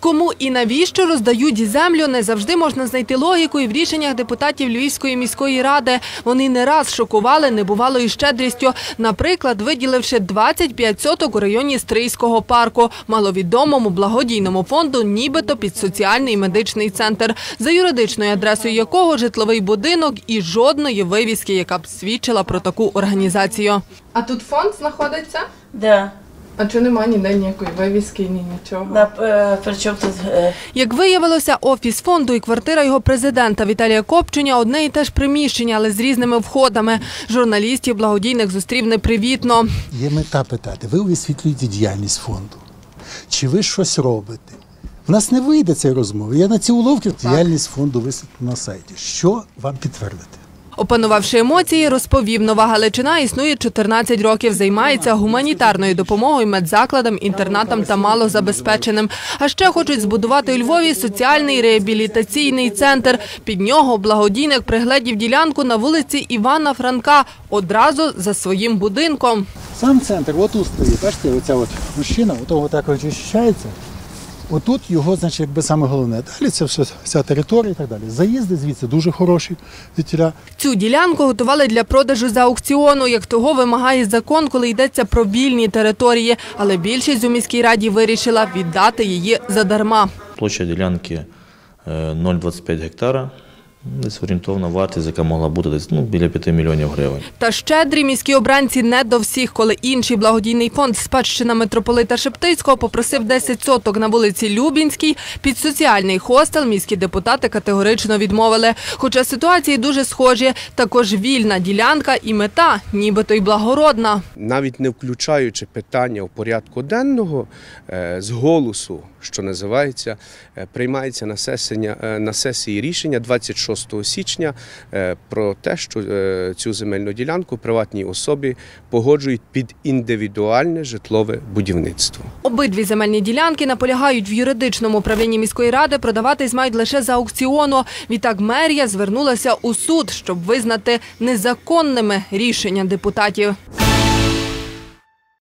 Кому і навіщо роздають землю, не завжди можна знайти логіку і в рішеннях депутатів Львівської міської ради. Вони не раз шокували небувалою щедрістю. Наприклад, виділивши 25 соток у районі Стрийського парку, маловідомому благодійному фонду, нібито під соціальний медичний центр, за юридичною адресою якого житловий будинок і жодної вивіски, яка б свідчила про таку організацію. А тут фонд знаходиться? Да. А чи немає ніде ніякої вивіски, ні нічого? На, е, причому тут е, Як виявилося, офіс фонду і квартира його президента Віталія Копчуня одне і те ж приміщення, але з різними входами. Журналістів благодійних зустрів непривітно. Є мета питати, ви висвітлюєте діяльність фонду. Чи ви щось робите? В нас не вийде цієї розмови. Я на ці уловки діяльність фонду висвітлю на сайті. Що вам підтвердити? Опанувавши емоції, розповів, нова Галичина існує 14 років, займається гуманітарною допомогою медзакладам, інтернатам та малозабезпеченим. А ще хочуть збудувати у Львові соціальний реабілітаційний центр. Під нього благодійник пригледів ділянку на вулиці Івана Франка одразу за своїм будинком. Сам центр, отут стоїть, бачите, оця от мужчина, ото отак от очищається. Отут його, значить, якби саме головне. Далі це все, вся територія і так далі. Заїзди звідси дуже хороші звідтіля. Цю ділянку готували для продажу за аукціону, як того вимагає закон, коли йдеться про вільні території. Але більшість у міській раді вирішила віддати її задарма. Площа ділянки е, 0,25 гектара. Десь орієнтовна вартість, яка могла бути десь ну, біля 5 мільйонів гривень. Та щедрі міські обранці не до всіх, коли інший благодійний фонд спадщина митрополита Шептицького попросив 10 соток на вулиці Любінській. Під соціальний хостел міські депутати категорично відмовили. Хоча ситуації дуже схожі. Також вільна ділянка і мета, нібито й благородна. навіть не включаючи питання в порядку денного, е, з голосу, що називається, е, приймається на, сесення, е, на сесії рішення 26 січня е, про те, що е, цю земельну ділянку приватній особі погоджують під індивідуальне житлове будівництво. Обидві земельні ділянки наполягають в юридичному управлінні міської ради продаватись мають лише за аукціону. Відтак мерія звернулася у суд, щоб визнати незаконними рішення депутатів.